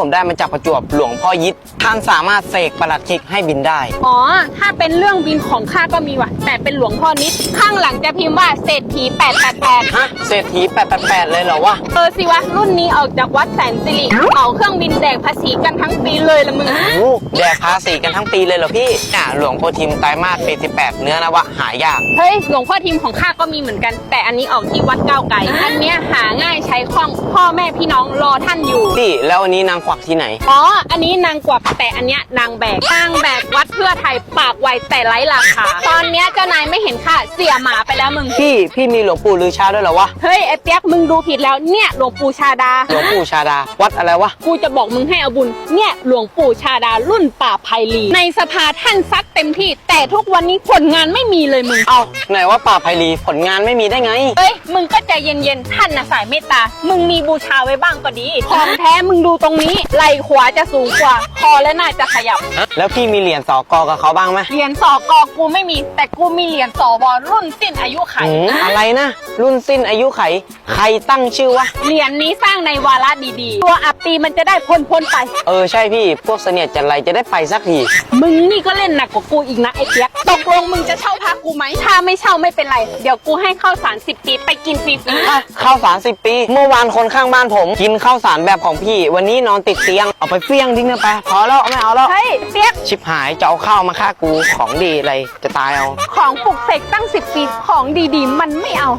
ผมได้มาจากประจวบหลวงพ่อยิดท่านสามารถเสกประหลัดคิกให้บินได้ อ๋อ ถ้าเป็นเรื่องบินของข้าก็มีว่ะ แต่เป็นหลวงพ่อนิด ข้างหลังจะพิมพ์ว่าเศรษฐี888 ฮะเศรษฐี888 เลยเหรอวะ เออสิวะ รุ่นนี้ออกจากวัดแสนสิริเอาเครื่องบินแดกภาษีกันทั้งปีเลยละมึง โอ้แดกภาษีกันทั้งปีเลยเหรอพี่อะหลวงพ่อทิมไตรมาสปี18เนื้อนวะหายาก เฮ้ย หลวงพ่อทีมของข้าก็มีเหมือนกัน แต่อันนี้ออกที่วัดก้าวไก่อันเนี้ยหาง่ายใช้คล่อง พ่อแม่พี่น้องรอท่านอยู่ พี่แล้วอันนี้นางควักที่ไหน อ๋อ อันนี้นางกวักแต่อันเนี้ยนางแบก นางแบกวัดเพื่อไทยปากไวแต่ไร้ราคา ตอนเนี้ยเจ้านายไม่เห็นค่าเสียหมาไปแล้วมึง พี่ พี่มีหลวงปู่ลือชาด้วยเหรอวะ เฮ้ยไอ้เปียกมึงดูผิดแล้วเนี่ยหลวงปู่ชาดา หลวงปู่ชาดา วัดอะไรวะ กูจะบอกมึงให้เอาบุญ เนี่ยหลวงปู่ชาดารุ่นป่าไพลี ในสภาท่านซัดเต็มที่ แต่ทุกวันนี้ผลงานไม่มีเลยมึง เอ้าไหนว่าป่าไพลีผลงานไม่มีได้ไง เอ้ยมึงก็ใจเย็นๆท่านนะสายเมตตา มึงมีบูชาไว้บ้างก็ดี ของแท้มึงดูตรงนี้ไหล่ขวาจะสูงกว่า คอและหน้าจะขยับ แล้วพี่มีเหรียญสอกอกับเขาบ้างไหมเหรียญสอกอกูไม่มี แต่กูมีเหรียญสวรุ่นสิ้นอายุไข หืมอะไรนะ รุ่นสิ้นอายุไข ใครตั้งชื่อวะ เหรียญนี้สร้างในวาระดีๆ ตัวอับปีมันจะได้พ้นพ้นๆไป เออใช่พี่ พวกเสนียดจันไรจะได้ไปสักที มึงนี่ก็เล่นหนักกว่ากูอีกนะไอ้เปียกตกลงมึงจะเช่าพักกูไหม ถ้าไม่เช่าไม่เป็นไร เดี๋ยวกูให้ข้าวสารสิบปีไปกินฟรีๆอะข้าวสารสิบปี เมื่อวานคนข้างบ้านผม กินข้าวสารแบบของพี่ วันนี้นอนติดเตียง เอาไปเฟี้ยงทิ้งกันไป พอแล้วไม่เอาแล้ว เฮ้ยเปียกชิบหายจะเอาข้าวมาฆ่ากูของดีอะไรจะตายเอา ของปลุกเสกตั้งสิบปีของดีๆ มันไม่เอา